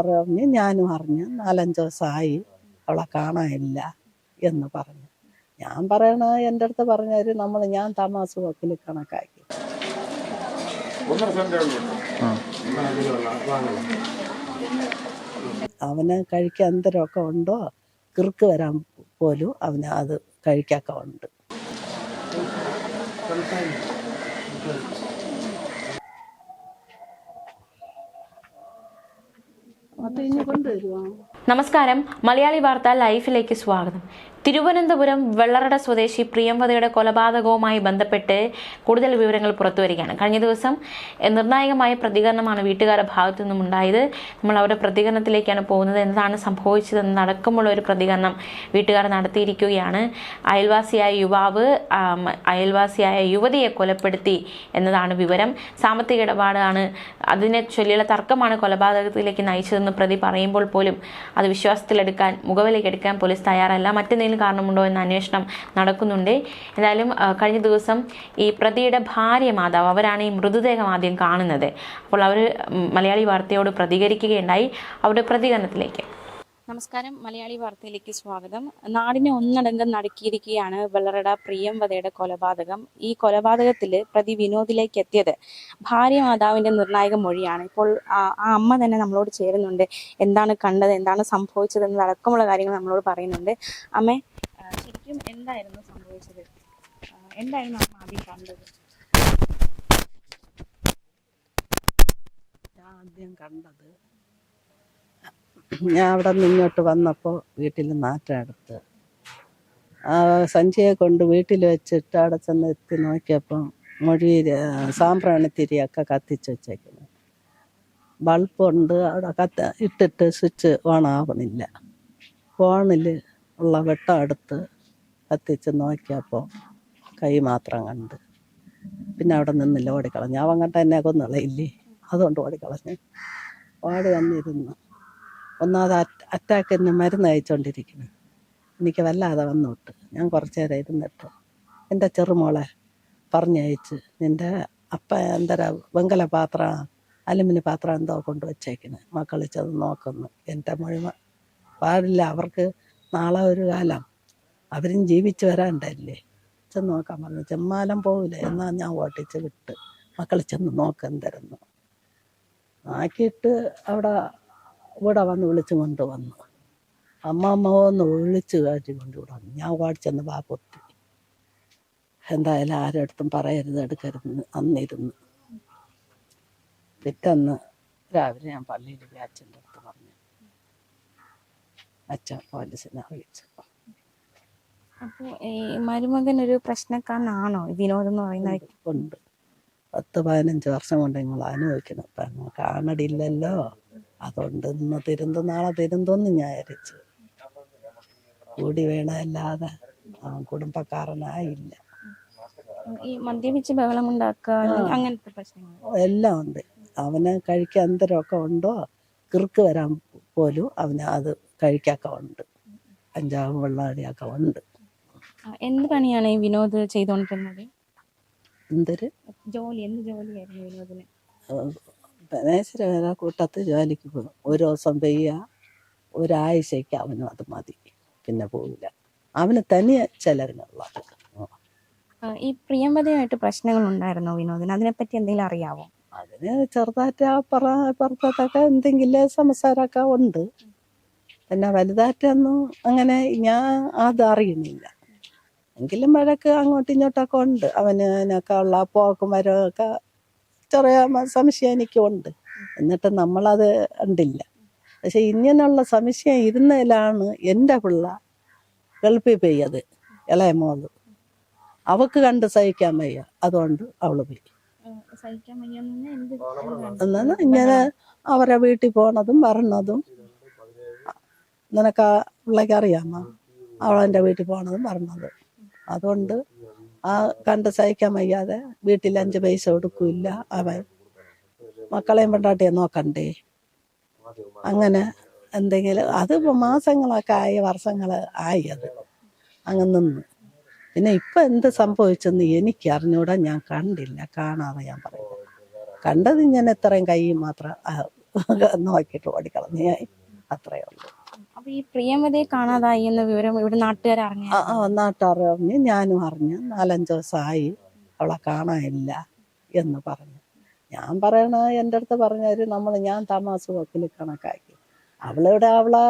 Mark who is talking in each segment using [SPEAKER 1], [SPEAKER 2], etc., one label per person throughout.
[SPEAKER 1] അറിഞ്ഞ് ഞാനും അറിഞ്ഞ് നാലഞ്ച് ദിവസമായി അവളെ കാണാനില്ല എന്ന് പറഞ്ഞു. ഞാൻ പറയണ എന്റെ അടുത്ത് പറഞ്ഞാൽ നമ്മൾ ഞാൻ തമാസ വക്കിൽ കണക്കാക്കി. അവന് കഴിക്കാൻ എന്തരമൊക്കെ ഉണ്ടോ കിർക്ക് വരാൻ പോലും അവന് അത് കഴിക്കൊക്കെ ഉണ്ട് അത് ഇനി കൊണ്ടുവരുമോ
[SPEAKER 2] നമസ്കാരം. മലയാളി വാർത്ത ലൈഫിലേക്ക് സ്വാഗതം. തിരുവനന്തപുരം വെള്ളറട സ്വദേശി പ്രിയംവതയുടെ കൊലപാതകവുമായി ബന്ധപ്പെട്ട് കൂടുതൽ വിവരങ്ങൾ പുറത്തുവരികയാണ് കഴിഞ്ഞ ദിവസം നിർണായകമായ പ്രതികരണമാണ് വീട്ടുകാരുടെ ഭാഗത്തു നിന്നും ഉണ്ടായത്. നമ്മൾ അവരുടെ പ്രതികരണത്തിലേക്കാണ് പോകുന്നത്. എന്താണ് സംഭവിച്ചതെന്ന് അടക്കമുള്ള ഒരു പ്രതികരണം വീട്ടുകാർ നടത്തിയിരിക്കുകയാണ്. അയൽവാസിയായ യുവാവ് അയൽവാസിയായ യുവതിയെ കൊലപ്പെടുത്തി എന്നതാണ് വിവരം. സാമ്പത്തിക ഇടപാടാണ് അതിനെ ചൊല്ലിയുള്ള തർക്കമാണ് കൊലപാതകത്തിലേക്ക് നയിച്ചതെന്ന് പ്രതി പറയുമ്പോൾ പോലും അത് വിശ്വാസത്തിലെടുക്കാൻ മുഖവിലേക്ക് എടുക്കാൻ പോലീസ് തയ്യാറല്ല. മറ്റെന്തെങ്കിലും കാരണമുണ്ടോ എന്ന അന്വേഷണം നടക്കുന്നുണ്ട്. എന്തായാലും കഴിഞ്ഞ ദിവസം ഈ പ്രതിയുടെ ഭാര്യ മാതാവ് അവരാണ് ഈ മൃതദേഹം ആദ്യം കാണുന്നത്. അപ്പോൾ അവർ മലയാളി വാർത്തയോട് പ്രതികരിക്കുകയുണ്ടായി. അവരുടെ പ്രതികരണത്തിലേക്ക്.
[SPEAKER 3] നമസ്കാരം. മലയാളി വാർത്തയിലേക്ക് സ്വാഗതം. നാടിനെ ഒന്നടങ്കം നടുക്കിയിരിക്കുകയാണ് വെള്ളറട പ്രിയംവതയുടെ കൊലപാതകം. ഈ കൊലപാതകത്തിൽ പ്രതി വിനോദിലേക്ക് എത്തിയത് ഭാര്യ മാതാവിന്റെ നിർണായക മൊഴിയാണ്. ഇപ്പോൾ ആ അമ്മ തന്നെ നമ്മളോട് ചേരുന്നുണ്ട്. എന്താണ് കണ്ടത്? എന്താണ് സംഭവിച്ചത് എന്നതടക്കമുള്ള കാര്യങ്ങൾ നമ്മളോട് പറയുന്നുണ്ട്. അമ്മ ശരിക്കും എന്തായിരുന്നു സംഭവിച്ചത്? എന്തായിരുന്നു അമ്മ ആദ്യം കണ്ടത്?
[SPEAKER 1] ആദ്യം കണ്ടത് ഞാൻ അവിടെ നിന്ന് ഇങ്ങോട്ട് വന്നപ്പോൾ വീട്ടിൽ നാറ്റെടുത്ത്. ആ സഞ്ചിയെ കൊണ്ട് വീട്ടിൽ വെച്ചിട്ട് അവിടെ ചെന്ന് എത്തി നോക്കിയപ്പോൾ മൊഴി സാമ്പ്രാണിത്തിരിയൊക്കെ കത്തിച്ച് വെച്ചേക്കുന്നു. ബൾബുണ്ട് അവിടെ കത്ത് ഇട്ടിട്ട് സ്വിച്ച് ഓൺ ആവണില്ല ഫോണിൽ ഉള്ള വെട്ടം എടുത്ത് കത്തിച്ച് നോക്കിയപ്പോൾ കൈ മാത്രം കണ്ട്. പിന്നെ അവിടെ നിന്നില്ല ഓടിക്കളഞ്ഞു അവൻ കണ്ട എന്നെ കൊന്നുള്ളയില്ലേ അതുകൊണ്ട് ഓടിക്കളഞ്ഞു. ഓടി വന്നിരുന്നു. ഒന്നാമത് അറ്റാക്കിന് മരുന്ന് കഴിച്ചുകൊണ്ടിരിക്കുന്നു എനിക്ക് വല്ലാതെ വന്നോട്ട്. ഞാൻ കുറച്ച് നേരം ഇരുന്നിട്ട് എന്റെ ചെറുമോളെ പറഞ്ഞയച്ച് നിന്റെ അപ്പ എന്തരാ വെങ്കല പാത്രം അലുമിനി പാത്രം എന്തോ കൊണ്ട് വച്ചേക്കണ്. മക്കൾ ചെന്ന് നോക്കുന്നു. എന്റെ മുഴുവൻ പാടില്ല. അവർക്ക് നാളെ ഒരു കാലം. അവരും ജീവിച്ച് വരാണ്ടല്ലേ? ചെന്ന് നോക്കാൻ പറഞ്ഞു. ചെമ്മാലം പോവില്ല? എന്നാൽ ഞാൻ ഓട്ടിച്ച് വിട്ട് മക്കൾ ചെന്ന് നോക്കാൻ തരുന്നു ആക്കിയിട്ട് അവിടെ ഇവിടെ വന്ന് വിളിച്ചു കൊണ്ടുവന്നു അമ്മമ്മ ഒന്ന് വിളിച്ച് കയറ്റി കൊണ്ടുവിടുന്നു ഞാൻ ഓടിച്ചെന്ന് വാ പൊത്തി എന്തായാലും ആരടുത്തും പറയരുത് എടുക്കരുത് അന്നിരുന്നു. പിറ്റന്ന് രാവിലെ ഞാൻ പള്ളിയിൽ പോയി അച്ഛന്റെ അടുത്ത് പറഞ്ഞു. അച്ഛൻ പോലീസിനെ അറിയിച്ചു
[SPEAKER 3] അപ്പോൾ ഈ മരുമകൻ ഒരു പ്രശ്നക്കാരനാണോ? വിനോദം എന്ന് പറയുന്ന
[SPEAKER 1] ഉണ്ട് പത്ത് പതിനഞ്ച് വർഷം കൊണ്ട് നിങ്ങൾ അനുഭവിക്കണം ഇപ്പം കാണടില്ലല്ലോ. അതുകൊണ്ട് ഇന്ന് തിരുന്തും നാളെ തിരുന്തൊന്നും ഞാൻ വിചാരിച്ചു. കൂടി വേണമല്ലാതെ അവൻ കുടുംബക്കാരനായില്ല.
[SPEAKER 3] ഈ മദ്യപിച്ച് ബഹളമുണ്ടാക്കുക അല്ലെങ്കിൽ അങ്ങനത്തെ പ്രശ്നങ്ങൾ
[SPEAKER 1] എല്ലാം ഉണ്ട്. അവന് കഴിക്കാൻ എന്തരമൊക്കെ ഉണ്ടോ കിറുക്ക് വരാൻ പോലും അവന് അത് കഴിക്കൊക്കെ ഉണ്ട്. അഞ്ചാവും വെള്ളാടിയൊക്കെ ഉണ്ട്.
[SPEAKER 3] എന്ത് പണിയാണ് ഈ വിനോദ് ചെയ്തുകൊണ്ടിരുന്നത്?
[SPEAKER 1] എന്തൊരു?
[SPEAKER 3] ജോലി എന്ത് ജോലിയായിരുന്നു വിനോദിന്?
[SPEAKER 1] മേശര വരെ കൂട്ടത്ത് ജോലിക്ക് പോകും ഒരു ദിവസം പെയ്യുക ഒരാഴ്ചയ്ക്ക് അവനും അത് മതി. പിന്നെ പോവില്ല. അവന് തനിയെ ചെലവിനുള്ളത്
[SPEAKER 3] ഈ പ്രിയമ്പതയായിട്ട് പ്രശ്നങ്ങൾ ഉണ്ടായിരുന്നോ വിനോദിന്? അതിനെപ്പറ്റി എന്തെങ്കിലും അറിയാവോ?
[SPEAKER 1] അതിന് ചെറുതായിട്ട് ആ പറ പുറത്തൊക്കെ എന്തെങ്കിലും സംസാരമൊക്കെ ഉണ്ട്. പിന്നെ വലുതായിട്ടൊന്നും അങ്ങനെ ഞാൻ അത് അറിയുന്നില്ല. എങ്കിലും വഴക്ക് അങ്ങോട്ടും ഇങ്ങോട്ടൊക്കെ ഉണ്ട്. അവന് അതിനൊക്കെ ഉള്ള പോക്കും വരവൊക്കെ ചെറിയ സംശയം എനിക്കുണ്ട്. എന്നിട്ട് നമ്മളത് കണ്ടില്ല. പക്ഷെ ഇങ്ങനെയുള്ള സംശയം ഇരുന്നതിലാണ് എന്റെ പിള്ള ഗൾഫിൽ പെയ്യത് ഇളയ മോൾ. അവക്ക് കണ്ട് സഹിക്കാൻ വയ്യ. അതുകൊണ്ട് അവൾ പോയി. എന്നാ ഇങ്ങനെ അവരെ വീട്ടിൽ പോണതും വരണതും. നിനക്ക് ആ പിള്ളേക്ക് അറിയാമോ? അവളെന്റെ വീട്ടിൽ പോണതും വരണതും. അതുകൊണ്ട് ആ കണ്ട് സഹിക്കാൻ വയ്യാതെ വീട്ടിൽ അഞ്ച് പൈസ കൊടുക്കില്ല അവൻ. മക്കളെയും പെണ്ടാട്ടിയെ നോക്കണ്ടേ? അങ്ങനെ എന്തെങ്കിലും അത് മാസങ്ങളൊക്കെ ആയി വർഷങ്ങൾ ആയി അത്. അങ്ങ് നിന്ന്. പിന്നെ ഇപ്പം എന്ത് സംഭവിച്ചെന്ന് എനിക്ക് അറിഞ്ഞൂടാ ഞാൻ കണ്ടില്ല കാണാതെ ഞാൻ പറയുന്നത് കണ്ടത് ഞാൻ എത്രയും കൈ മാത്രം നോക്കിയിട്ട് ഓടിക്കളഞ്ഞായി അത്രയേ ഉള്ളൂ.
[SPEAKER 3] അപ്പൊ ഈ പ്രിയമതയെ കാണാതായി എന്ന വിവരം ഇവിടെ നാട്ടുകാർ അറിഞ്ഞ?
[SPEAKER 1] ആ, നാട്ടുകാരറിഞ്ഞ് ഞാനും അറിഞ്ഞു നാലഞ്ച് ദിവസമായി അവളെ കാണാനില്ല എന്ന് പറഞ്ഞു. ഞാൻ പറയണ എന്റെ അടുത്ത് പറഞ്ഞാൽ നമ്മൾ ഞാൻ തമാസ വക്കിൽ കണക്കാക്കി. അവളിവിടെ അവളെ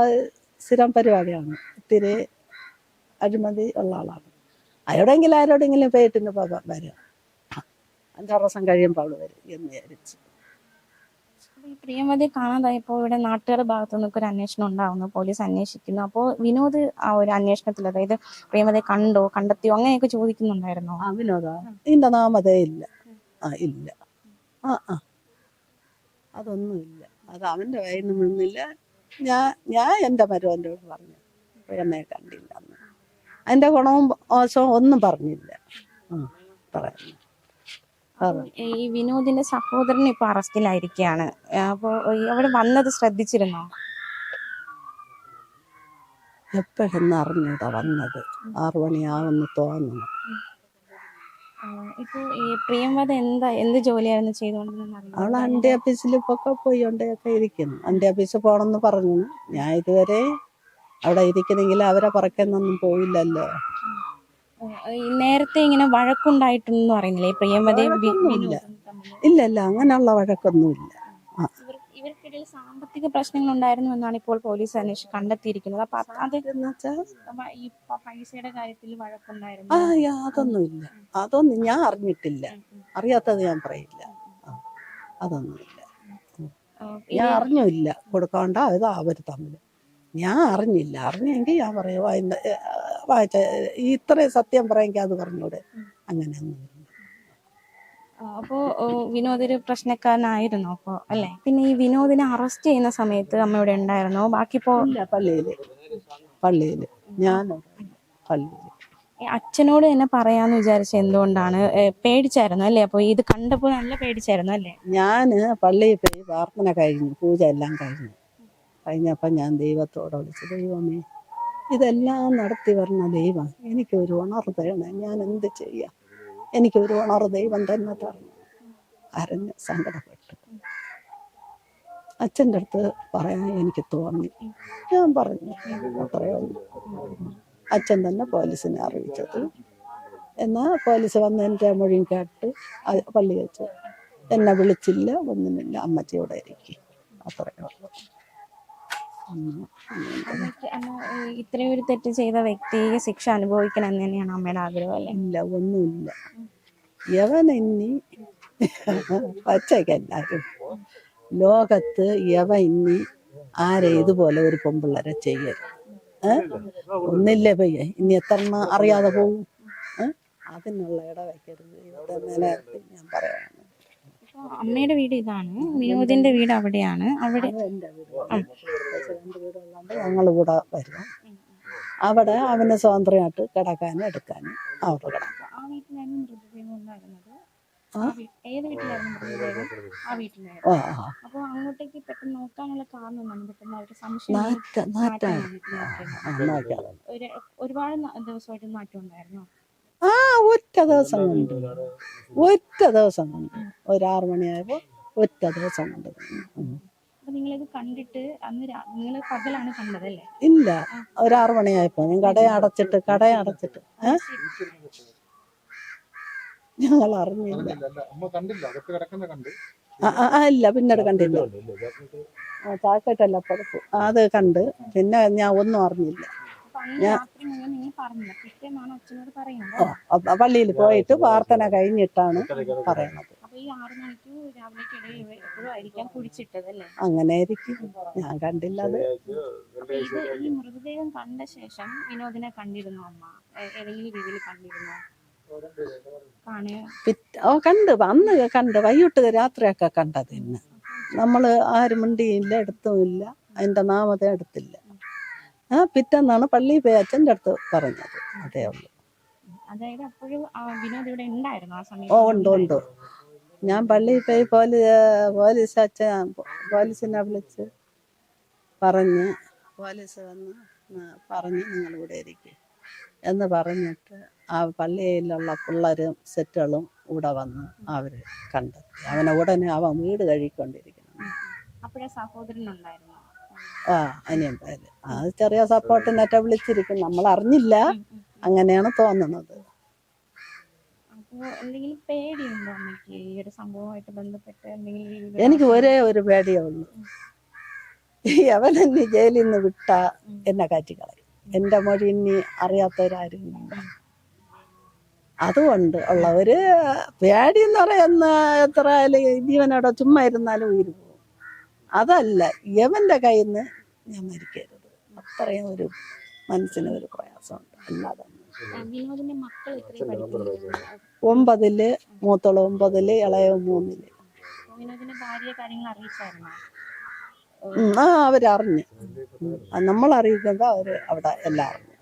[SPEAKER 1] സ്ഥിരം പരിപാടിയാണ്. ഇത്തിരി അഴിമതി ഉള്ള ആളാണ്. അയോടെങ്കിലും ആരോടെങ്കിലും പേറ്റിന് വരും. അഞ്ചാറ് ദിവസം കഴിയുമ്പോൾ അവൾ വരും എന്ന് വിചാരിച്ചു.
[SPEAKER 3] ഈ കാണാതായി ഇപ്പോൾ ഇവിടെ നാട്ടുകാരുടെ ഭാഗത്തു നിന്നൊക്കെ ഒരു അന്വേഷണം ഉണ്ടാവുന്നു. പോലീസ് അന്വേഷിക്കുന്നു. അപ്പോൾ വിനോദ് ആ ഒരു അന്വേഷണത്തിൽ അതായത് പ്രിയമതയെ കണ്ടോ കണ്ടെത്തിയോ അങ്ങനെയൊക്കെ ചോദിക്കുന്നുണ്ടായിരുന്നു?
[SPEAKER 1] ആ വിനോദ ഇതിന്റെ നാമതേ ഇല്ല. ആ ഇല്ല. ആ ആ. അതൊന്നുമില്ല അത് അവന്റെ കയ്യിൽ വീണില്ല ഞാൻ ഞാൻ എന്റെ മരുവന്റോട് പറഞ്ഞു പ്രിയമ്മയെ കണ്ടില്ല അതിന്റെ ഗുണവും മോശവും ഒന്നും പറഞ്ഞില്ല. ആ പറയുന്നു. അതെ
[SPEAKER 3] ഈ വിനോദിന്റെ സഹോദരൻ ഇപ്പൊ അറസ്റ്റിലായിരിക്കുകയാണ് അപ്പോൾ അവിടെ വന്നത് ശ്രദ്ധിച്ചിരുന്നോ?
[SPEAKER 1] എപ്പോഴെന്ന് അറിഞ്ഞൂടാ വന്നത്. ആറു മണിയാവെന്ന് തോന്നുന്നു
[SPEAKER 3] ഇപ്പൊ ഈ പ്രിയമത എന്താ എന്ത് ജോലിയായിരുന്നു ചെയ്തുകൊണ്ടിരുന്നത്
[SPEAKER 1] അവൾ അണ്ടി ഓഫീസിൽ ഇപ്പൊക്കെ പോയിക്കൊണ്ടൊക്കെ ഇരിക്കുന്നു. അണ്ടി ഓഫീസിൽ പോകണമെന്ന് പറഞ്ഞു. ഞാൻ ഇതുവരെ അവിടെ ഇരിക്കുന്നെങ്കിൽ അവരെ പറക്കുന്നൊന്നും പോയില്ലല്ലോ.
[SPEAKER 3] നേരത്തെ ഇങ്ങനെ വഴക്കുണ്ടായിട്ടെന്ന് പറയുന്നില്ലേ പ്രിയമതി തമ്മിൽ?
[SPEAKER 1] ഇല്ല ഇല്ല അങ്ങനെയുള്ള വഴക്കൊന്നുമില്ല.
[SPEAKER 3] ഇവർക്കിടയിൽ സാമ്പത്തിക പ്രശ്നങ്ങൾ ഉണ്ടായിരുന്നു എന്നാണ് ഇപ്പോൾ പോലീസ് അന്വേഷിച്ച് കണ്ടെത്തിയിരിക്കുന്നത്. അപ്പൊ അത് അത് ഈ പൈസയുടെ കാര്യത്തിൽ വഴക്കുണ്ടായിരുന്നു.
[SPEAKER 1] ആ അതൊന്നുമില്ല. അതൊന്നും ഞാൻ അറിഞ്ഞിട്ടില്ല. അറിയാത്തത് ഞാൻ പറയില്ല. അതൊന്നുമില്ല. ഞാൻ അറിഞ്ഞില്ല കൊടുക്കാണ്ട ഇത് അവർ തമ്മിൽ ഞാൻ അറിഞ്ഞില്ല. അറിഞ്ഞെങ്കിൽ ഞാൻ പറയും വായിന്ന- വായിച്ച ഇത്രയും സത്യം പറയാമെങ്കിൽ അത് പറഞ്ഞൂടെ. അങ്ങനെ
[SPEAKER 3] ആ, അപ്പോ ഓ, വിനോദ് ഒരു പ്രശ്നക്കാരനായിരുന്നു അപ്പോ അല്ലെ? പിന്നെ ഈ വിനോദിനെ അറസ്റ്റ് ചെയ്യുന്ന സമയത്ത് അമ്മ ഇവിടെ ഉണ്ടായിരുന്നോ? ബാക്കി ഇപ്പോ
[SPEAKER 1] പള്ളിയിൽ. പള്ളിയിൽ പള്ളിയിൽ ഞാൻ പള്ളിയിൽ
[SPEAKER 3] അച്ഛനോട് തന്നെ പറയാന്ന് വിചാരിച്ച എന്തുകൊണ്ടാണ്? പേടിച്ചായിരുന്നു അല്ലേ? അപ്പൊ ഇത് കണ്ടപ്പോൾ നല്ല പേടിച്ചായിരുന്നു അല്ലേ?
[SPEAKER 1] ഞാൻ പള്ളിയിൽ പോയി പ്രാർത്ഥന കഴിഞ്ഞു പൂജ എല്ലാം കഴിഞ്ഞു. കഴിഞ്ഞപ്പോൾ ഞാൻ ദൈവത്തോട് വിളിച്ചു ദൈവമേ ഇതെല്ലാം നടത്തി വരുന്ന ദൈവം എനിക്കൊരു ഉണർവ് തരണേ. ഞാൻ എന്ത് ചെയ്യാം? എനിക്കൊരു ഉണർവ് ദൈവം തന്നെ തരണം. കരഞ്ഞ് സങ്കടപ്പെട്ടു. അച്ഛന്റെ അടുത്ത് പറയാൻ എനിക്ക് തോന്നി. ഞാൻ പറഞ്ഞു അത്രയേ അച്ഛൻ തന്നെ പോലീസിനെ അറിയിച്ചത്. എന്നാൽ പോലീസ് വന്ന് എന്റെ മൊഴിയും കേട്ട് പള്ളി വെച്ച്. എന്നെ വിളിച്ചില്ല ഒന്നുമില്ല. അമ്മച്ചിയോടെ ഇരിക്കും. അത്രയേ ഉള്ളൂ ഒന്നും
[SPEAKER 3] അമ്മയ്ക്ക് അമ്മ ഏ, ഇത്രയും ഒരു തെറ്റ് ചെയ്ത വ്യക്തിയെ ശിക്ഷ അനുഭവിക്കണം എന്ന് തന്നെയാണ് അമ്മയുടെ ആഗ്രഹം അല്ലേ?
[SPEAKER 1] ഇല്ല ഒന്നുമില്ല. യവനെന്നി പച്ചക്കെല്ലാരും. ലോകത്ത് യവ ഇന്നി ആരെ ഇതുപോലെ ഒരു പെമ്പിള്ളരെ ചെയ്യരുത്. ഏ? ഒന്നില്ലേ പയ്യെ? ഇനി എത്ര അറിയാതെ പോകും അതിനുള്ള ഇട വയ്ക്കരുത് ഇവരുടെ നിലനിർത്തി ഞാൻ
[SPEAKER 3] ഇപ്പൊ അമ്മയുടെ വീട് ഇതാണ്. വിനോദിന്റെ വീട്. അവിടെയാണ്. അവിടെ
[SPEAKER 1] ഞങ്ങൾ കൂടെ വരും. അവിടെ അവന് സ്വാതന്ത്ര്യമായിട്ട് കിടക്കാനും എടുക്കാനും അവിടെ കിടക്കാം.
[SPEAKER 3] ആ വീട്ടിലായിരുന്നു മൃതദേഹം ഉണ്ടായിരുന്നത്?
[SPEAKER 1] ആ?
[SPEAKER 3] ഏത് വീട്ടിലായിരുന്നു മൃതദേഹം? ആ വീട്ടിലായിരുന്നു.
[SPEAKER 1] ആ ആ.
[SPEAKER 3] അങ്ങോട്ടേക്ക് പെട്ടെന്ന് നോക്കാനുള്ള കാരണം എന്താണ്? പെട്ടെന്ന് സംശയം ഒരുപാട് ദിവസമായിട്ട് മാറ്റം ഉണ്ടായിരുന്നു.
[SPEAKER 1] ആ ഒറ്റ ദിവസം കൊണ്ട് ഒറ്റ ദിവസം കൊണ്ട് ഒരാറ് മണിയായപ്പോൾ ഒറ്റ ദിവസം കൊണ്ട് ഉം.
[SPEAKER 3] അപ്പൊ നിങ്ങളിത് കണ്ടിട്ട് അന്ന് നിങ്ങൾ പകലാണ് കണ്ടതല്ലേ
[SPEAKER 1] ഇല്ല. ഒരാറ് മണിയായപ്പോ ഞാൻ കട അടച്ചിട്ട് കട അടച്ചിട്ട്. ഞങ്ങൾ അറിഞ്ഞില്ല. ഇല്ല. പിന്നീട് കണ്ടില്ല. പുറത്ത്. അത് കണ്ട്. പിന്നെ ഞാൻ ഒന്നും അറിഞ്ഞില്ല. പള്ളിയിൽ പോയിട്ട് പ്രാർത്ഥന കഴിഞ്ഞിട്ടാണ്
[SPEAKER 3] പറയുന്നത്
[SPEAKER 1] അങ്ങനെ ആയിരിക്കും ഞാൻ കണ്ടില്ല അത്
[SPEAKER 3] ഈ മൃതദേഹം കണ്ട ശേഷം വിനോദിനെ കണ്ടിരുന്നു അമ്മ? ഏതെങ്കിലും രീതിയിൽ കണ്ടിരുന്നു?
[SPEAKER 1] ഓ കണ്ട്. അന്ന് കണ്ട്. വൈകിട്ട് രാത്രിയൊക്കെ കണ്ടത് ഇന്ന്. നമ്മൾ ആരും മിണ്ടിയില്ല എടുത്തുമില്ല. അതിന്റെ നാമതേ എടുത്തില്ല. ആ പിറ്റെന്നാണ് പള്ളിയിൽ പോയി അച്ഛന്റെ അടുത്ത് പറഞ്ഞത്. അതേ ഉള്ളൂ.
[SPEAKER 3] അതായത് അപ്പോഴും ആ വിനോദ് ഇവിടെ ഉണ്ടായിരുന്നു ആ
[SPEAKER 1] ഓ
[SPEAKER 3] സമയത്ത്
[SPEAKER 1] ഉണ്ട് ഉണ്ട്. ഞാൻ പള്ളിയിൽ പോയി പോലീ പോലീസ് അച്ഛൻ പോലീസിനെ വിളിച്ച് പറഞ്ഞ് പോലീസ് വന്ന് പറഞ്ഞ് നിങ്ങൾ ഇവിടെ ഇരിക്കും എന്ന് പറഞ്ഞിട്ട് ആ പള്ളിയിലുള്ള പിള്ളേരും സെറ്റുകളും ഇവിടെ വന്ന് അവർ കണ്ടെത്തി. അവനെ ഉടനെ അവൻ വീട്
[SPEAKER 3] കഴിക്കൊണ്ടിരിക്കുന്നു അപ്പോഴേ സഹോദരനുണ്ടായിരുന്നു
[SPEAKER 1] ആ അനിയൻ പേര്. അത് ചെറിയ സപ്പോർട്ടിനൊക്കെ വിളിച്ചിരിക്കും നമ്മൾ അറിഞ്ഞില്ല അങ്ങനെയാണ് തോന്നുന്നത്.
[SPEAKER 3] അപ്പോൾ എന്തെങ്കിലും പേടിയുണ്ടോ അമ്മയ്ക്ക്? ഈ ഒരു സംഭവമായിട്ട് ബന്ധപ്പെട്ട് എന്തെങ്കിലും
[SPEAKER 1] എനിക്ക് ഒരേ ഒരു പേടിയേ ഉള്ളൂ. അവൻ എന്നെ ജയിലിൽ നിന്ന് വിട്ട എന്നെ കാറ്റിക്കളയും എന്റെ മൊഴി ഇനി അറിയാത്തവരാരും. അതുകൊണ്ട് ഉള്ള ഒരു പേടി എന്ന് പറയുന്ന എത്ര ജീവനോടെ ചുമ്മാ ഇരുന്നാലും ഉയിര് പോകും അതല്ല യവന്റെ കയ്യിൽ നിന്ന് ഞാൻ മരിക്കരുത്. അത്രയും ഒരു മനസ്സിന് ഒരു പ്രയാസമുണ്ട്. അല്ലാതെ ഒമ്പതിൽ മൂത്തോളം ഒമ്പതിൽ ഇളയ മൂന്നിൽ.
[SPEAKER 3] വിനോദിന്റെ ഭാര്യ കാര്യങ്ങൾ അറിയിച്ചായിരുന്നോ?
[SPEAKER 1] ഉം, ആ അവരറിഞ്ഞു. നമ്മൾ അറിയിക്കുമ്പോ അവർ അവിടെ എല്ലാം അറിഞ്ഞു.